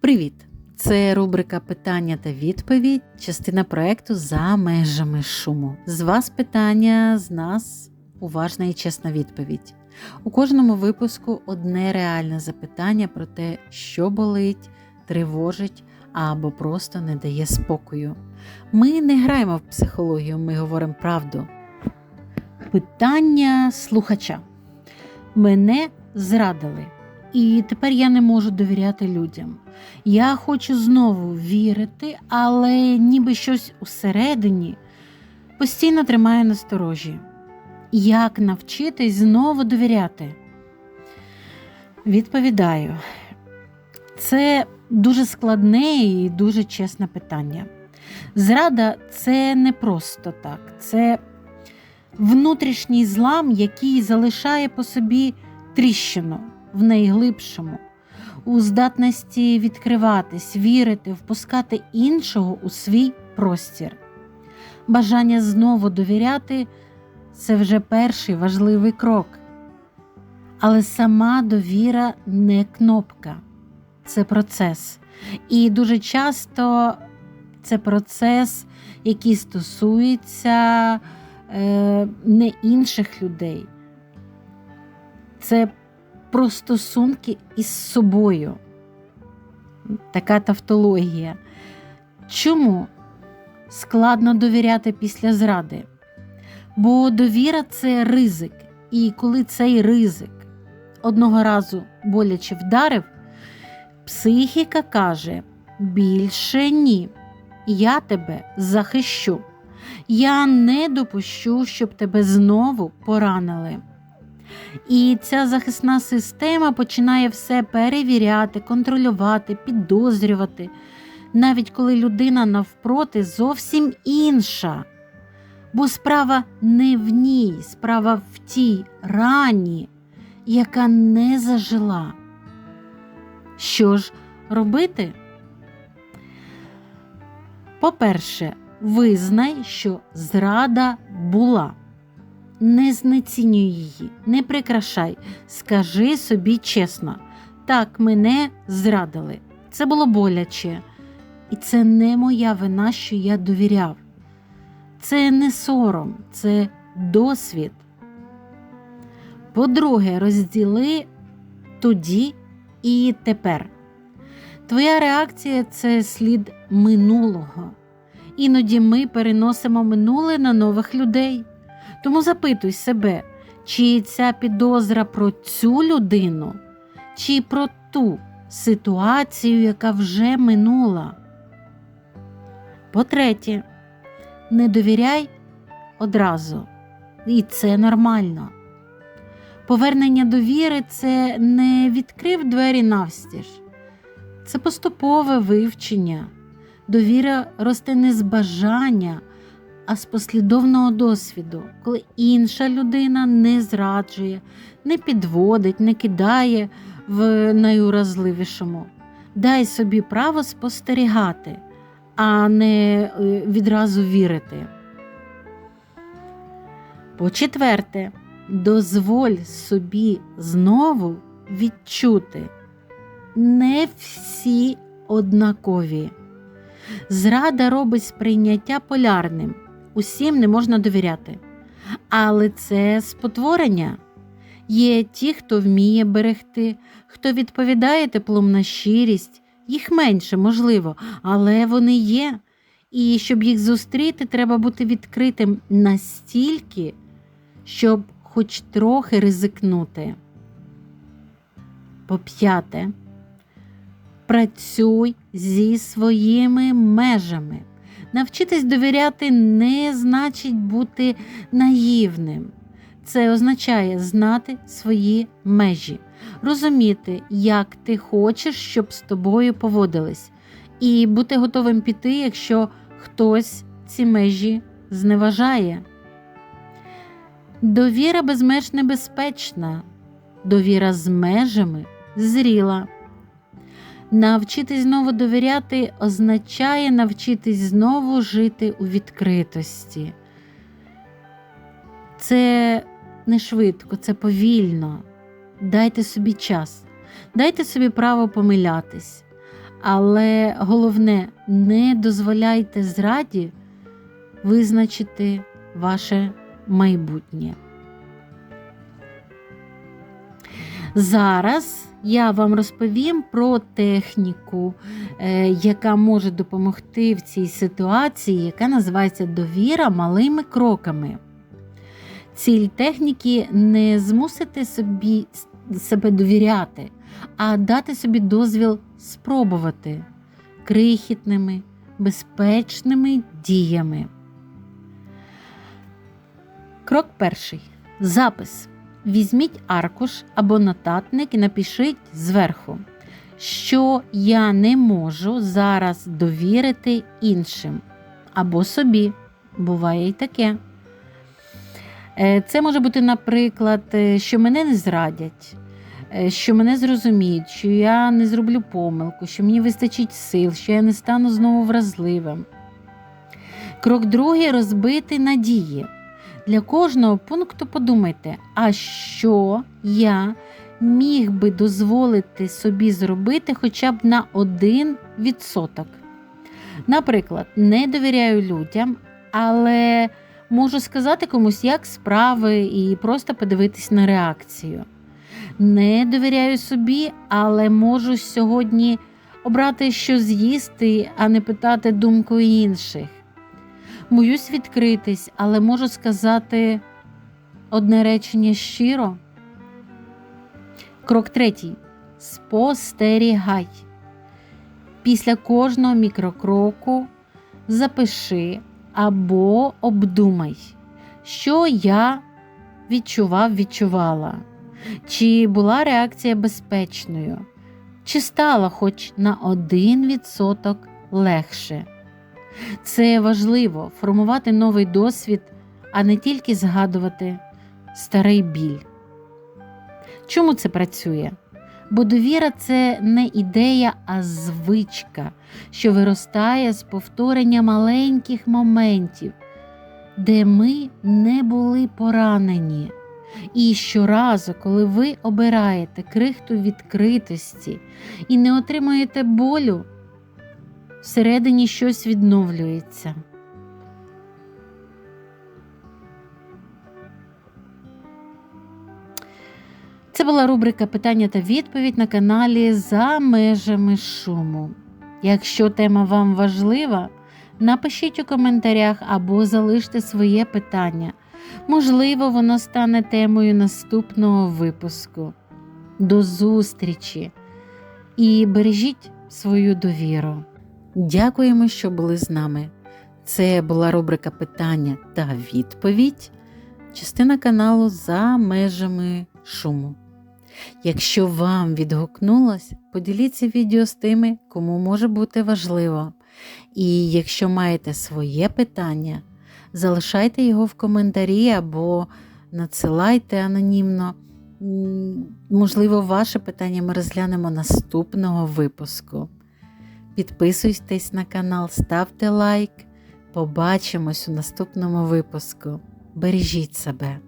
Привіт! Це рубрика Питання та відповідь, частина проекту за межами шуму. З вас питання, з нас уважна і чесна відповідь. У кожному випуску одне реальне запитання про те, що болить, тривожить або просто не дає спокою. Ми не граємо в психологію, ми говоримо правду. Питання слухача. Мене зрадили. І тепер я не можу довіряти людям. Я хочу знову вірити, але ніби щось усередині постійно тримає насторожі. Як навчитись знову довіряти? Відповідаю, це дуже складне і дуже чесне питання. Зрада це не просто так, це внутрішній злам, який залишає по собі тріщину в найглибшому, у здатності відкриватись, вірити, впускати іншого у свій простір. Бажання знову довіряти це вже перший важливий крок. Але сама довіра не кнопка, це процес. І дуже часто це процес, який стосується е, не інших людей. Це про стосунки із собою. Така тавтологія. Чому складно довіряти після зради? Бо довіра це ризик. І коли цей ризик одного разу боляче вдарив, психіка каже: більше ні, я тебе захищу. Я не допущу, щоб тебе знову поранили. І ця захисна система починає все перевіряти, контролювати, підозрювати, навіть коли людина навпроти зовсім інша. Бо справа не в ній, справа в тій рані, яка не зажила. Що ж робити? По-перше, визнай, що зрада була не знецінюй її, не прикрашай, скажи собі чесно, так мене зрадили. Це було боляче, і це не моя вина, що я довіряв. Це не сором, це досвід. По-друге, розділи тоді і тепер. Твоя реакція це слід минулого. Іноді ми переносимо минуле на нових людей. Тому запитуй себе, чи ця підозра про цю людину, чи про ту ситуацію, яка вже минула. По-третє, не довіряй одразу, і це нормально. Повернення довіри це не відкрив двері навстіж, це поступове вивчення. Довіра росте не з бажання, а з послідовного досвіду, коли інша людина не зраджує, не підводить, не кидає в найуразливішому. Дай собі право спостерігати, а не е, відразу вірити. По четверте, дозволь собі знову відчути не всі однакові. Зрада робить сприйняття полярним усім не можна довіряти. Але це спотворення. Є ті, хто вміє берегти, хто відповідає теплом на щирість, їх менше, можливо, але вони є. І щоб їх зустріти, треба бути відкритим настільки, щоб хоч трохи ризикнути. По п'яте, працюй зі своїми межами. Навчитись довіряти не значить бути наївним. Це означає знати свої межі, розуміти, як ти хочеш, щоб з тобою поводились, і бути готовим піти, якщо хтось ці межі зневажає. Довіра безмеж небезпечна, довіра з межами зріла. Навчитись знову довіряти означає навчитись знову жити у відкритості. Це не швидко, це повільно. Дайте собі час, дайте собі право помилятись, Але головне, не дозволяйте зраді визначити ваше майбутнє. Зараз я вам розповім про техніку, е, яка може допомогти в цій ситуації, яка називається довіра малими кроками. Ціль техніки не змусити собі себе довіряти, а дати собі дозвіл спробувати крихітними, безпечними діями. Крок перший. Запис. Візьміть аркуш або нотатник і напишіть зверху, що я не можу зараз довірити іншим або собі. Буває і таке. Е, Це може бути, наприклад, е, що мене не зрадять, е, що мене зрозуміють, що я не зроблю помилку, що мені вистачить сил, що я не стану знову вразливим. Крок другий розбити надії. Для кожного пункту подумайте, а що я міг би дозволити собі зробити хоча б на 1%. Наприклад, не довіряю людям, але можу сказати комусь, як справи, і просто подивитись на реакцію. Не довіряю собі, але можу сьогодні обрати, що з'їсти, а не питати думку інших. Боюсь відкритись, але можу сказати одне речення щиро. Крок третій. Спостерігай. Після кожного мікрокроку запиши або обдумай, що я відчував, відчувала, чи була реакція безпечною, чи стало хоч на 1% легше. Це важливо формувати новий досвід, а не тільки згадувати старий біль. Чому це працює? Бо довіра це не ідея, а звичка, що виростає з повторення маленьких моментів, де ми не були поранені. І щоразу, коли ви обираєте крихту відкритості і не отримуєте болю, всередині щось відновлюється. Це була рубрика Питання та відповідь на каналі За межами шуму. Якщо тема вам важлива, напишіть у коментарях або залиште своє питання. Можливо, воно стане темою наступного випуску. До зустрічі і бережіть свою довіру. Дякуємо, що були з нами. Це була рубрика Питання та відповідь, частина каналу За межами шуму. Якщо вам відгукнулось, поділіться відео з тими, кому може бути важливо. І якщо маєте своє питання, залишайте його в коментарі або надсилайте анонімно. Можливо, ваше питання ми розглянемо наступного випуску. Підписуйтесь на канал, ставте лайк. Побачимось у наступному випуску. Бережіть себе!